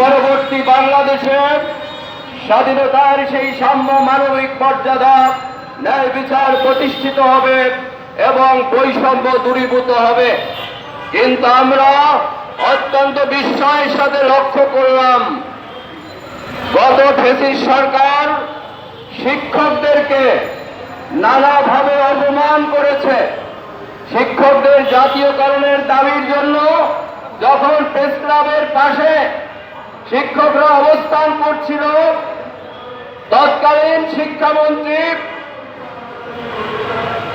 পরবর্তী বাংলাদেশের স্বাধীনতার সেই সাম্য মানবিক মর্যাদা ন্যায় বিচার প্রতিষ্ঠিত হবে এবং বৈষম্য দূরীভূত হবে। কিন্তু আমরা অত্যন্ত বিস্ময়ের সাথে লক্ষ্য করলাম, গত ফেসিস সরকার শিক্ষকদেরকে নানাভাবে অপমান করেছে। শিক্ষকদের জাতীয়করণের দাবির জন্য যখন প্রেস ক্লাবের পাশে শিক্ষকরা অবস্থান করছিল। তৎকালীন শিক্ষামন্ত্রী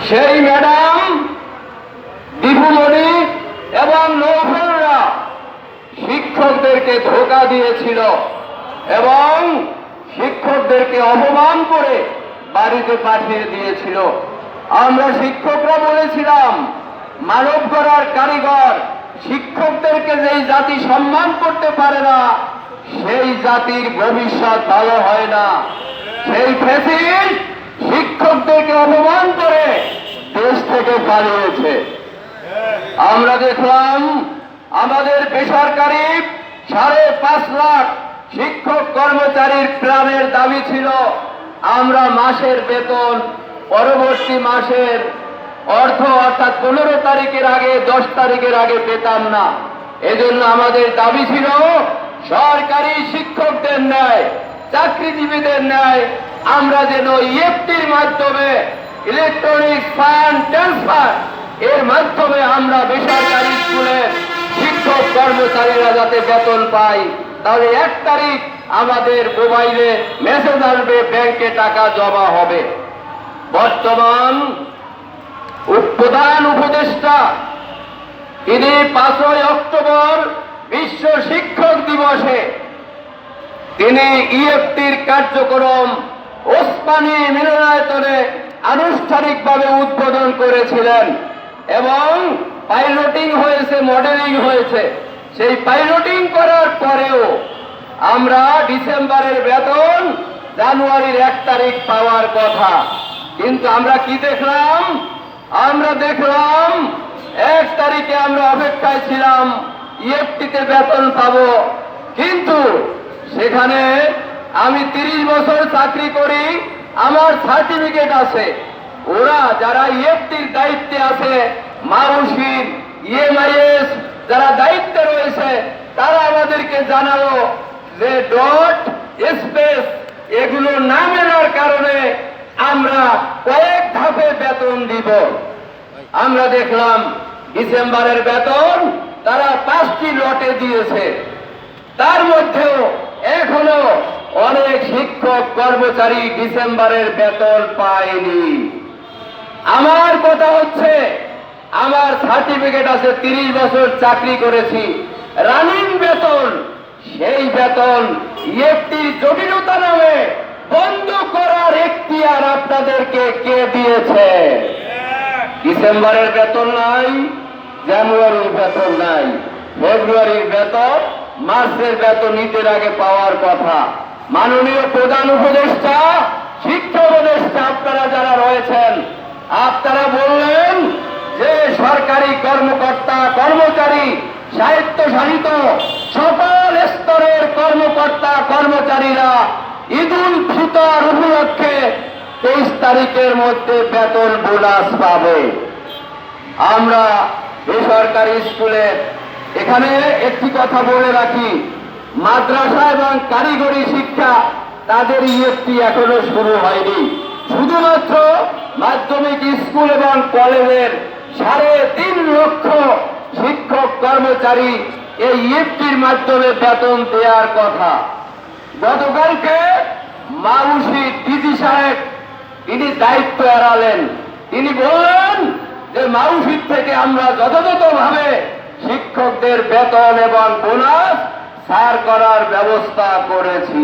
সেই ম্যাডাম দীপুমণি এবং নৌফেলরা শিক্ষকদেরকে ধোকা দিয়েছিল এবং শিক্ষকদেরকে অপমান করে বাড়িতে পাঠিয়ে দিয়েছিল। আমরা শিক্ষকরা বলেছিলাম মানব গড়ার কারিগর শিক্ষকদেরকে যেই জাতি সম্মান করতে পারে না সেই জাতির ভবিষ্যৎ ভালো হয় না। সেই ফেসিস শিক্ষকদেরকে অপমান করে দেশ থেকে পালিয়েছে। আমরা দেখলাম আমাদের বেসরকারি সাড়ে পাঁচ লাখ শিক্ষক কর্মচারীর প্রাণের দাবি ছিল। আমরা মাসের বেতন, পরবর্তী মাসের অর্থ অর্থাৎ পনেরো তারিখের আগে, দশ তারিখের আগে পেতাম না। এজন্য আমাদের দাবি ছিল সরকারি শিক্ষকদের ন্যায়, চাকরিজীবীদের ন্যায়, আমরা যেন ইএফটির মাধ্যমে ইলেকট্রনিক ফান্ড ট্রান্সফার এর মাধ্যমে আমরা বেসরকারি স্কুলের শিক্ষক কর্মচারীরা যাতে বেতন পাই, তাহলে এক তারিখ আমাদের মোবাইলে মেসেজ আসবে ব্যাংকে টাকা জমা হবে। বর্তমান প্রধান উপদেষ্টা, তিনি পাঁচই অক্টোবর বিশ্ব শিক্ষক দিবসে তিনি ইএফটির কার্যক্রম ওসমানী মিলনায়তনে আনুষ্ঠানিকভাবে উদ্বোধন করেছিলেন এবং পাইলটিং হয়েছে, মডেলিং হয়েছে। সেই পাইলটিং করার পরেও আমরা ডিসেম্বরের বেতন জানুয়ারির এক তারিখ পাওয়ার কথা। কিন্তু আমরা কি দেখলাম? আমরা দেখলাম এক তারিখে আমরা অপেক্ষায় ছিলাম ইএফটিতে বেতন পাব। কিন্তু সেখানে আমি তিরিশ বছর চাকরি করি, আমার সার্টিফিকেট আছে। ওরা যারা ইএফটির দায়িত্বে আছে মাউসির ইএমআইএস যারা দায়িত্বে রয়েছে, তারা আমাদেরকে জানালো যে ডট স্পেস এগুলো না মেলার কারণে আমরা কয়েক ধাপে বেতন দিব। আমরা দেখলাম ডিসেম্বরের বেতন তারা পাঁচটি লটে দিয়েছে। তার মধ্যেও এখনও অনেক শিক্ষক কর্মচারী ডিসেম্বরের বেতন পায়নি। আমার কথা হচ্ছে আমার সার্টিফিকেট আছে তিরিশ বছর চাকরি করেছি। রানিং বেতন সেই বেতন ইএফটির জটিলতা নামে বন্ধ করার এখতিয়ার আপনাদেরকে কে দিয়েছে? ডিসেম্বরের বেতন নাই জানুয়ারির বেতন নাই। ফেব্রুয়ারির বেতন, মার্চের বেতন ঈদের আগে পাওয়ার কথা। মাননীয় প্রধান উপদেষ্টা, শিক্ষা উপদেষ্টা, আপনারা যারা রয়েছেন, আপনারা বললেন যে সরকারি কর্মকর্তা, কর্মচারী সাহিত্যশাসিত সকল স্তরের কর্মকর্তা, কর্মচারীরা ঈদুল ফিতর উপলক্ষে তেইশ তারিখের মধ্যে বেতন বোনাস পাবে। আমরা বেসরকারি স্কুলে। এখানে একটি কথা বলে রাখি, মাদ্রাসা এবং কারিগরি শিক্ষা তাদের ইএফটি এখনও শুরু হয়নি। শুধুমাত্র মাধ্যমিক স্কুল এবং কলেজের সাড়ে তিন লক্ষ শিক্ষক কর্মচারী এই ইএফটির মাধ্যমে বেতন দেওয়ার কথা। গতকালকে মাউসি দিদি সাহেব, তিনি দায়িত্ব এড়ালেন। তিনি বললেন যে মাউসির থেকে আমরা যথাযথ ভাবে শিক্ষকদের বেতন এবং বোনাস সার করার ব্যবস্থা করেছি।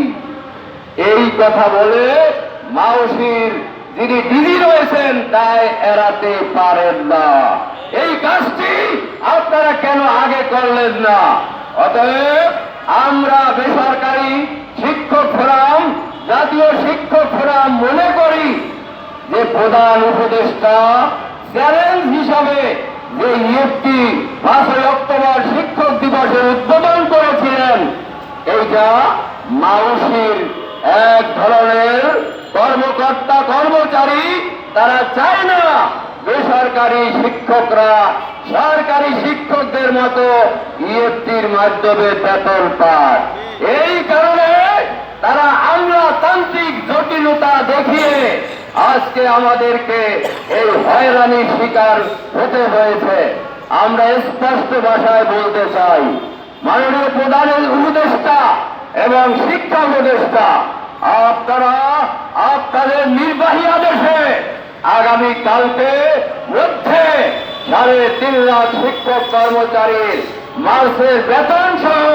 এই কথা বলে মাউসির যিনি দিদি রয়েছেন, তাই এড়াতে পারেন না। এই কাজটি আপনারা কেন আগে করলেন না? অতএব আমরা বেসরকারি শিক্ষক ফোরাম, জাতীয় শিক্ষক ফোরাম মনে করি যে প্রধান উপদেষ্টা চ্যালেঞ্জ হিসাবে যে ইএফটি পাঁচই অক্টোবর শিক্ষক দিবসে উদ্বোধন করেছিলেন। এইটা মাউসির এক ধরনের কর্মকর্তা, কর্মচারী, তারা চায় না বেসরকারি শিক্ষকরা সরকারি শিক্ষকদের মতো ইএফটির মাধ্যমে বেতন পায়। এই কারণে তারা আমরা তান্ত্রিক জটিলতা দেখিয়ে আজকে আমাদেরকে এই হয়রানির শিকার হতে হয়েছে। আমরা স্পষ্ট ভাষায় বলতে চাই, মাননীয় প্রধানের উপদেষ্টা এবং শিক্ষা উপদেষ্টা, আপনারা আপনাদের নির্বাহী আদেশে আগামী কালকে মধ্যে সাড়ে তিন লাখ শিক্ষক কর্মচারীর মাসের বেতন সহ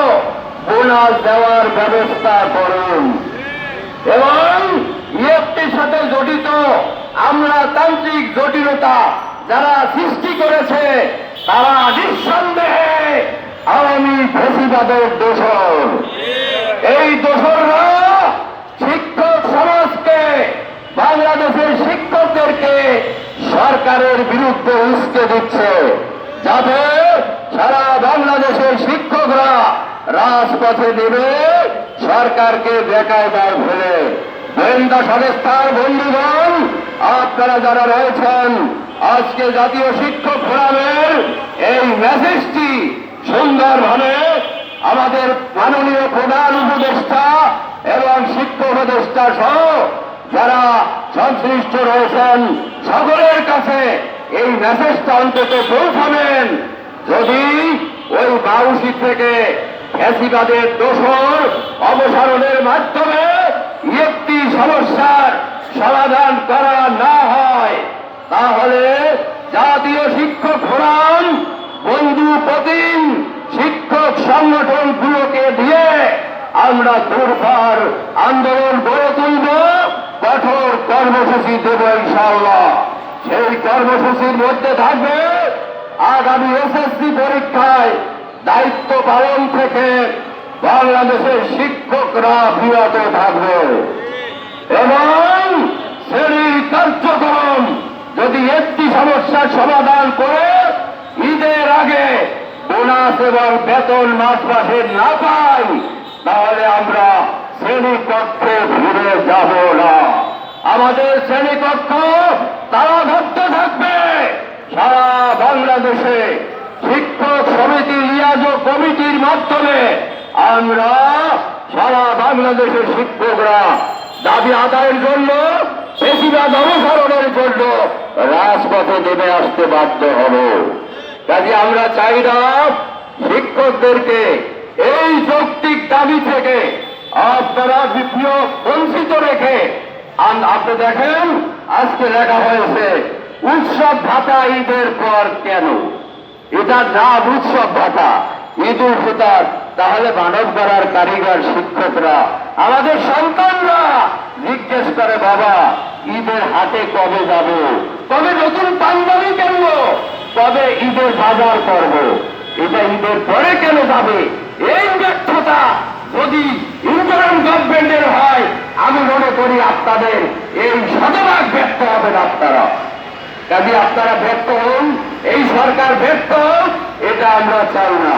বোনাস দেওয়ার ব্যবস্থা করুন। এবং ইএফটির সাথে জড়িত আমরা তান্ত্রিক জটিলতা যারা সৃষ্টি করেছে, তারা নিঃসন্দেহে আওয়ামী ফেসিবাদের দোষর। এই দোষররা শিক্ষক সমাজকে, বাংলাদেশের শিক্ষকদেরকে সরকারের বিরুদ্ধে উস্কে দিচ্ছে, যাতে সারা বাংলাদেশের শিক্ষকরা রাজপথে নেমে সরকারকে বেকায়দায় ফেলে। গোয়েন্দা সংস্থার বন্ধুগণ, আপনারা যারা রয়েছেন, আজকে জাতীয় শিক্ষক ফোরামের এই মেসেজটি সুন্দরভাবে আমাদের মাননীয় প্রধান উপদেষ্টা এবং শিক্ষক উপদেষ্টা সহ যারা সংশ্লিষ্ট রয়েছেন, সকলের কাছে এই মেসেজটা অন্তত পৌঁছাবেন। যদি ওই বাউসি থেকে ফ্যাসিবাদের দোষর অবসারণের মাধ্যমে সমস্যার সমাধান করা না হয়, তাহলে জাতীয় শিক্ষক ফোরাম বন্ধু প্রতিম শিক্ষক সংগঠনগুলোকে দিয়ে আমরা দুর্বার আন্দোলন গড়ে তুলব। কঠোর কর্মসূচি দেব ইনশাআল্লাহ। সেই কর্মসূচির মধ্যে থাকবে আগামী এসএসসি পরীক্ষায় দায়িত্ব পালন থেকে বাংলাদেশের শিক্ষকরা বিরত থাকবে। এবং শ্রেণির কার্যক্রম যদি একটি সমস্যার সমাধান করে, ঈদের আগে বোনাস এবং বেতন মাস মাসে না পাই, তাহলে আমরা শ্রেণি কক্ষে ফিরে যাব না। আমাদের শ্রেণীকক্ষ তারা ধরতে থাকবে। সারা বাংলাদেশে শিক্ষক সমিতি লিয়াজ কমিটির মাধ্যমে আমরা সারা বাংলাদেশের শিক্ষকরা দাবি আদায়ের জন্য, বেশিরভাগ অনুসরণের জন্য রাজপথে নেমে আসতে বাধ্য হব। কাজে আমরা চাই না শিক্ষকদেরকে এই যৌক্তিক দাবি থেকে আপনারা বিপ্লব বঞ্চিত রেখে আপনি দেখেন, আজকে লেখা হয়েছে, উৎসব ভাতা ঈদের পর কেন? এটার নাম উৎসব ভাতা ঈদ উল তাহলে মানব গড়ার কারিগর শিক্ষকরা আমাদের সন্তানরা জিজ্ঞেস করে বাবা ঈদের হাটে কবে যাব? কবে নতুন পাঞ্জাবি কিনব? কবে ঈদের বাজার করব? এটা ঈদের পরে কেন যাবে? এই ব্যর্থতা যদি ইন্টারাম গভর্নমেন্টের হয় আমি মনে করি আপনাদের এই শতভাগ ব্যর্থ হবেন আপনারা। কাজে আপনারা ব্যর্থ হন এই সরকার ব্যর্থ হোক, এটা আমরা চাই না।